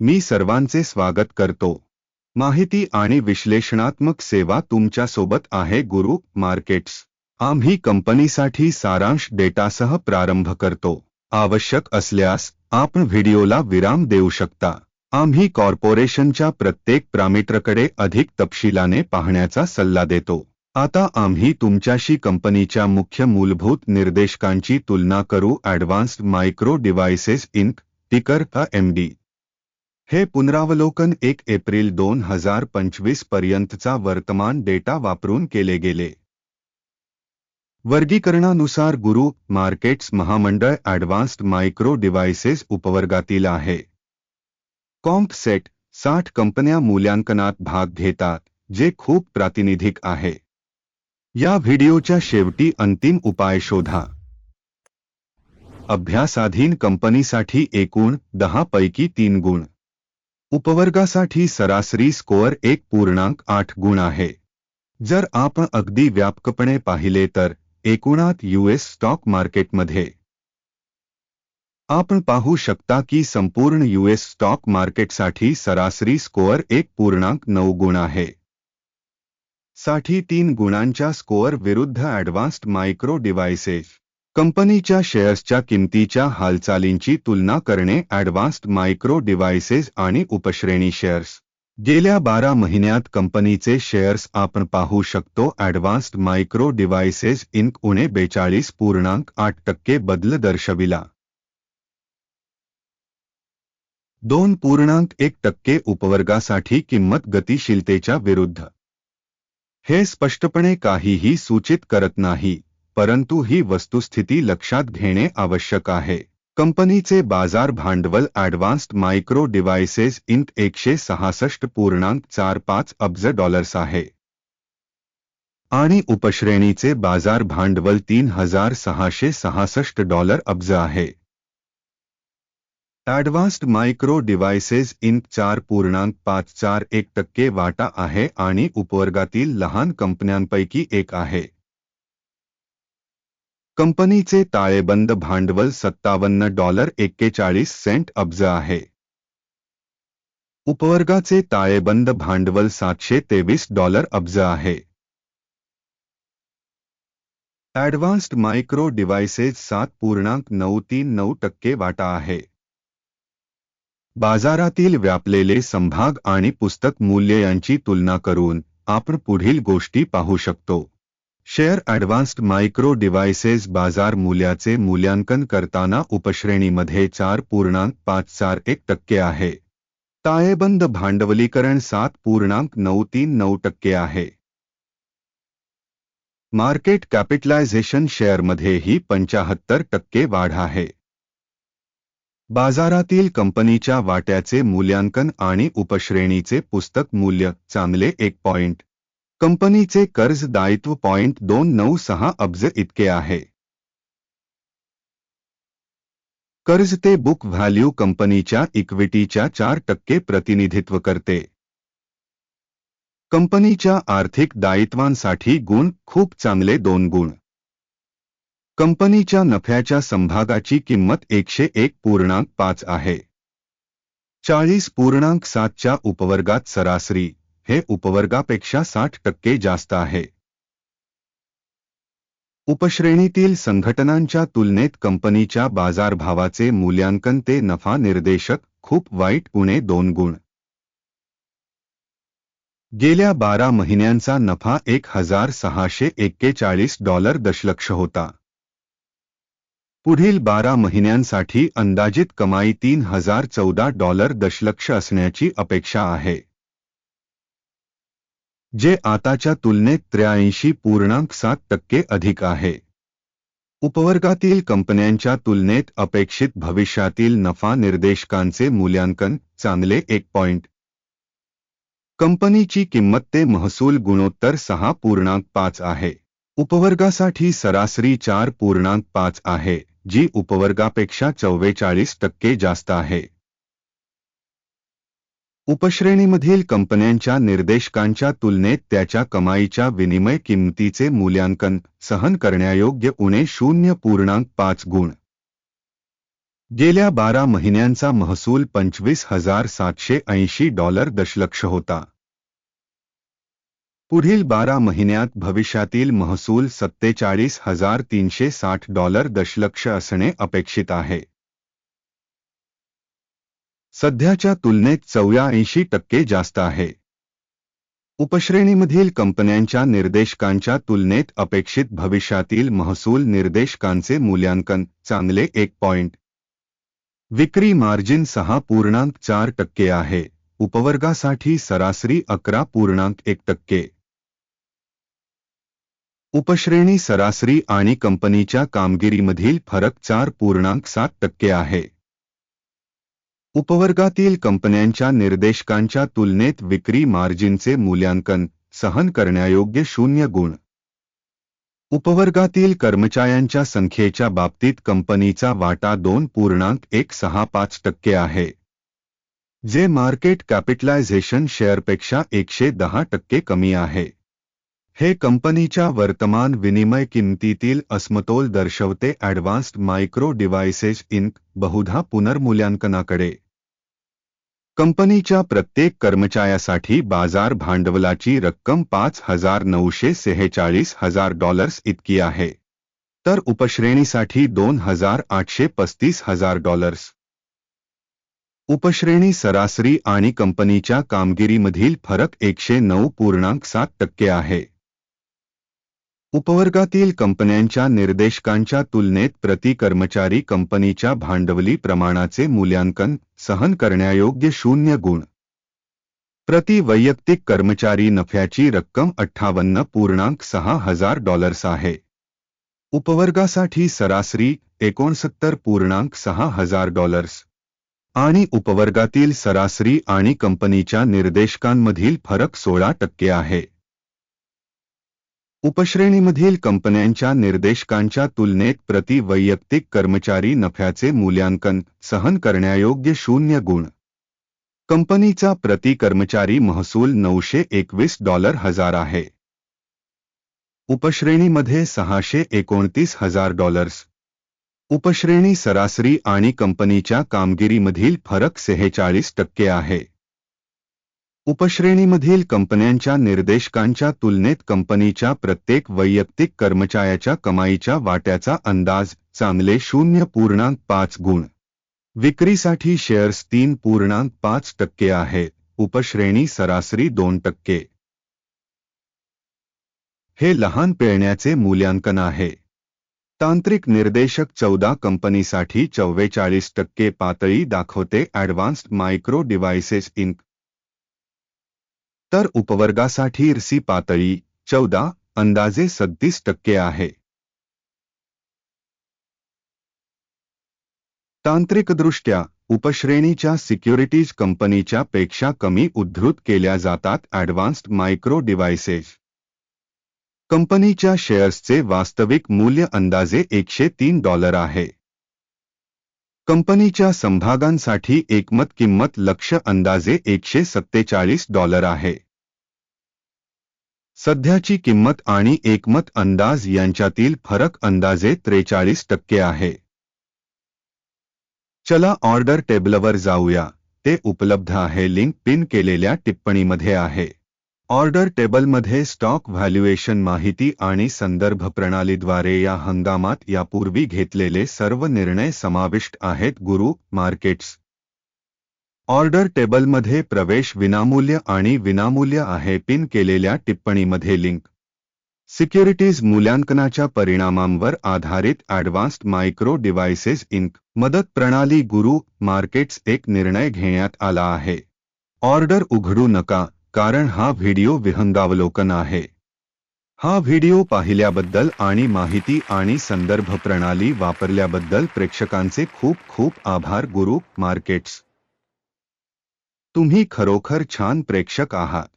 मी सर्वांचे स्वागत करतो. माहिती आणि विश्लेषणात्मक सेवा तुमच्यासोबत आहे गुरु मार्केट्स. आम्ही कंपनीसाठी सारांश डेटासह प्रारंभ करतो. आवश्यक असल्यास आपण व्हिडिओला विराम देऊ शकता. आम्ही कॉर्पोरेशनच्या प्रत्येक प्रामित्रकडे अधिक तपशिलाने पाहण्याचा सल्ला देतो. आता आम्ही तुमच्याशी कंपनीच्या मुख्य मूलभूत निर्देशकांची तुलना करू advanced micro devices inc ticker AMD हे पुनरावलोकन एक एप्रिल दोन हजार पंचवीस पर्यंतचा वर्तमान डेटा वापरून केले गेले. वर्गीकरणानुसार गुरु मार्केट्स महामंडळ ॲडव्हान्स्ड मायक्रो डिव्हाइसेस उपवर्गातील आहे. कॉम्प सेट साठ कंपन्या मूल्यांकनात भाग घेतात जे खूप प्रातिनिधिक आहे. या व्हिडिओच्या शेवटी अंतिम उपाय शोधा. अभ्यासाधीन कंपनीसाठी एकूण दहा पैकी तीन गुण. उपवर्गासाठी सरासरी स्कोअर एक पूर्णांक आठ गुण आहे. जर आपण अगदी व्यापकपणे पाहिले तर एकूणात यूएस स्टॉक मार्केटमध्ये आपण पाहू शकता की संपूर्ण यूएस स्टॉक मार्केटसाठी सरासरी स्कोअर एक पूर्णांक नऊ गुण आहे. साठी तीन गुणांच्या स्कोअर विरुद्ध ॲडव्हान्स्ड मायक्रो डिव्हाइसेस कंपनीच्या शेअर्सच्या किमतीच्या हालचालींची तुलना करणे ॲडव्हान्स्ड मायक्रो डिव्हाइसेस आणि उपश्रेणी शेअर्स. गेल्या बारा महिन्यात कंपनीचे शेअर्स आपण पाहू शकतो ॲडव्हान्स्ड मायक्रो डिव्हाइसेस इंक उणे बेचाळीस पूर्णांक आठ टक्के बदल दर्शविला. दोन पूर्णांक एक टक्के उपवर्गासाठी किंमत गतिशीलतेच्या विरुद्ध. हे स्पष्टपणे काहीही सूचित करत नाही. परंतु ही वस्तुस्थिती लक्षात घेणे आवश्यक आहे. कंपनीचे बाजार भांडवल ॲडव्हान्स्ड मायक्रो डिव्हायसेस इंट एकशे सहासष्ट पूर्णांक चार पाच अब्ज डॉलर्स आहे. आणि उपश्रेणीचे बाजार भांडवल तीन हजार सहाशे सहासष्ट डॉलर अब्ज आहे. ॲडव्हान्स्ड मायक्रो डिव्हायसेस इंक चार पूर्णांक पाच चार एक टक्के वाटा आहे आणि उपवर्गातील लहान कंपन्यांपैकी एक आहे. कंपनीचे ताळेबंद भांडवल सत्तावन्न डॉलर एक्केचाळीस सेंट अब्ज आहे. उपवर्गाचे ताळेबंद भांडवल सातशे तेवीस डॉलर अब्ज आहे. ॲडव्हान्स्ड मायक्रो डिव्हाइसेस सात पूर्णांक नऊ तीन नऊ टक्के वाटा आहे. बाजारातील व्यापलेले संभाग आणि पुस्तक मूल्य यांची तुलना करून आपण पुढील गोष्टी पाहू शकतो. शेअर ॲडव्हान्स्ड मायक्रो डिव्हाइसेस बाजार मूल्याचे मूल्यांकन करताना उपश्रेणीमध्ये चार पूर्णांक पाच चार एक टक्के आहे. ताळेबंद भांडवलीकरण सात पूर्णांक नऊ तीन नऊ टक्के आहे. मार्केट कॅपिटलायझेशन शेअरमध्येही पंचाहत्तर टक्के वाढ आहे. बाजारातील कंपनीच्या वाट्याचे मूल्यांकन आणि उपश्रेणीचे पुस्तक मूल्य चांगले एक पॉइंट. कंपनीचे कर्ज दायित्व पॉइंट दोन नऊ सहा अब्ज इतके आहे. कर्ज ते बुक व्हॅल्यू कंपनीच्या इक्विटीच्या चार टक्के प्रतिनिधित्व करते. कंपनीच्या आर्थिक दायित्वांसाठी गुण खूप चांगले दोन गुण. कंपनीच्या नफ्याच्या संभागाची किंमत एकशे एक पूर्णांक पाच आहे. चाळीस पूर्णांक सातच्या उपवर्गात सरासरी हे उपवर्गापेक्षा साठ टक्के जास्त आहे. उपश्रेणीतील संघटनांच्या तुलनेत कंपनीच्या बाजारभावाचे मूल्यांकन ते नफा निर्देशक खूप वाईट उणे दोन गुण. गेल्या बारा महिन्यांचा नफा एक हजार सहाशे एक्केचाळीस डॉलर दशलक्ष होता. पुढील बारा महिन्यांसाठी अंदाजित कमाई तीन हजार चौदा डॉलर दशलक्ष असण्याची अपेक्षा आहे. जे आताच्या तुलनेत त्र्याऐंशी पूर्णांक सात टक्के अधिक आहे. उपवर्गातील कंपन्यांच्या तुलनेत अपेक्षित भविष्यातील नफा निर्देशकांचे मूल्यांकन चांगले एक पॉइंट कंपनीची किंमत ते महसूल गुणोत्तर सहा पूर्णांक पाच आहे. उपवर्गासाठी सरासरी चार पूर्णांक पाच आहे जी उपवर्गापेक्षा चव्वेचाळीस टक्के जास्त आहे. उपश्रेणीमधील कंपन्यांच्या निर्देशकांच्या तुलनेत त्याच्या कमाईच्या विनिमय किंमतीचे मूल्यांकन सहन करण्यायोग्य उणे शून्य पूर्णांक पाच गुण. गेल्या बारा महिन्यांचा महसूल पंचवीस हजार सातशे ऐंशी डॉलर दशलक्ष होता. पुढील बारा महिन्यात भविष्यातील महसूल सत्तेचाळीस हजार तीनशे साठ डॉलर दशलक्ष असणे अपेक्षित आहे. सध्याच्या तुलनेत चौऱ्याऐंशी टक्के जास्त आहे. उपश्रेणीमधील कंपन्यांच्या निर्देशकांच्या तुलनेत अपेक्षित भविष्यातील महसूल निर्देशकांचे मूल्यांकन चांगले एक पॉइंट विक्री मार्जिन सहा पूर्णांक चार टक्के आहे. उपवर्गासाठी सरासरी अकरा पूर्णांक एक टक्के. उपश्रेणी सरासरी आणि कंपनीच्या कामगिरीमधील फरक चार पूर्णांक सात टक्के आहे. उपवर्गातील कंपन्यांच्या निर्देशकांच्या तुलनेत विक्री मार्जिनचे मूल्यांकन सहन करण्यायोग्य शून्य गुण. उपवर्गातील कर्मचाऱ्यांच्या संख्येच्या बाबतीत कंपनीचा वाटा दोन पूर्णांक एक सहा पाच टक्के आहे जे मार्केट कॅपिटलायझेशन शेअरपेक्षा एकशे दहा टक्के कमी आहे. हे कंपनीच्या वर्तमान विनिमय किंमतीतील असमतोल दर्शवते ॲडव्हान्स्ड मायक्रो डिव्हायसेस इंक बहुधा पुनर्मूल्यांकनाकडे. कंपनीच्या प्रत्येक कर्मचाऱ्यासाठी बाजार भांडवलाची रक्कम पाच हजार नऊशे सेहेचाळीस हजार डॉलर्स इतकी आहे. तर उपश्रेणीसाठी दोन हजार आठशे पस्तीस हजार डॉलर्स. उपश्रेणी सरासरी आणि कंपनीच्या कामगिरीमधील फरक एकशे नऊ पूर्णांक सात टक्के आहे. उपवर्गातील कंपन्यांच्या निर्देशकांच्या तुलनेत प्रति कर्मचारी कंपनीच्या भांडवली प्रमाणाचे मूल्यांकन सहन करण्यायोग्य शून्य गुण. प्रति वैयक्तिक कर्मचारी नफ्याची रक्कम अठ्ठावन्न पूर्णांक सहा हजार डॉलर्स आहे. उपवर्गासाठी सरासरी एकोणसत्तर पूर्णांक सहा हजार डॉलर्स. आणि उपवर्गातील सरासरी आणि कंपनीच्या निर्देशकांमधील फरक सोळा टक्के आहे. उपश्रेणीमधील कंपन्यांच्या निर्देशकांच्या तुलनेत प्रति वैयक्तिक कर्मचारी नफ्याचे मूल्यांकन सहन करण्यायोग्य शून्य गुण. कंपनीचा प्रति कर्मचारी महसूल नऊशे एकवीस डॉलर हजार आहे. उपश्रेणीमध्ये सहाशे एकोणतीस हजार डॉलर्स. उपश्रेणी सरासरी आणि कंपनीच्या कामगिरीमधील फरक सेहेचाळीस टक्के आहे. उपश्रेणीमधील कंपन्यांच्या निर्देशकांच्या तुलनेत कंपनीच्या प्रत्येक वैयक्तिक कर्मचाऱ्याच्या कमाईच्या वाट्याचा अंदाज चांगले शून्य पूर्णांक पाच गुण. विक्रीसाठी शेअर्स तीन पूर्णांक पाच टक्के आहे उपश्रेणी सरासरी दोन टक्के. हे लहान पेळण्याचे मूल्यांकन आहे. तांत्रिक निर्देशक चौदा कंपनीसाठी चव्वेचाळीस टक्के पातळी दाखवते ॲडव्हान्स्ड मायक्रो डिव्हायसेस इंक. तर उपवर्गासाठी रसी पातळी चौदा, अंदाजे सत्तीस टक्के आहे. तांत्रिकदृष्ट्या, उपश्रेणीच्या सिक्युरिटीज कंपनीच्या पेक्षा कमी उद्धृत केल्या जातात ॲडव्हान्स्ड मायक्रो डिव्हायसेस कंपनीच्या शेअर्सचे वास्तविक मूल्य अंदाजे एकशे तीन डॉलर आहे. कंपनीच्या समभागांसाठी एकमत किंमत लक्ष अंदाजे एकशे सत्तेचाळीस डॉलर आहे. सध्याची किंमत आणि एकमत अंदाज यांच्यातील फरक अंदाजे त्रेचाळीस टक्के आहे. चला ऑर्डर टेबलवर जाऊया. ते उपलब्ध आहे. लिंक पिन केलेल्या टिप्पणीमध्ये आहे. ऑर्डर टेबलमध्ये स्टॉक व्हॅल्युएशन माहिती आणि संदर्भ प्रणालीद्वारे या हंगामात यापूर्वी घेतलेले सर्व निर्णय समाविष्ट आहेत गुरु मार्केट्स. ऑर्डर टेबलमध्ये प्रवेश विनामूल्य आणि विनामूल्य आहे पिन केलेल्या टिप्पणीमध्ये लिंक. सिक्युरिटीज मूल्यांकनाच्या परिणामांवर आधारित ॲडव्हान्स्ड मायक्रो डिव्हायसेस इंक. मदत प्रणाली गुरु मार्केट्स एक निर्णय घेण्यात आला आहे. ऑर्डर उघडू नका. कारण हा वीडियो विहंगावलोकन है हा वीडियो पाहिल्याबद्दल आणि माहिती आणि संदर्भ प्रणाली वापरल्याबद्दल प्रेक्षकांचे खूप खूप आभार गुरु मार्केट्स. तुम्ही खरोखर छान प्रेक्षक आहात.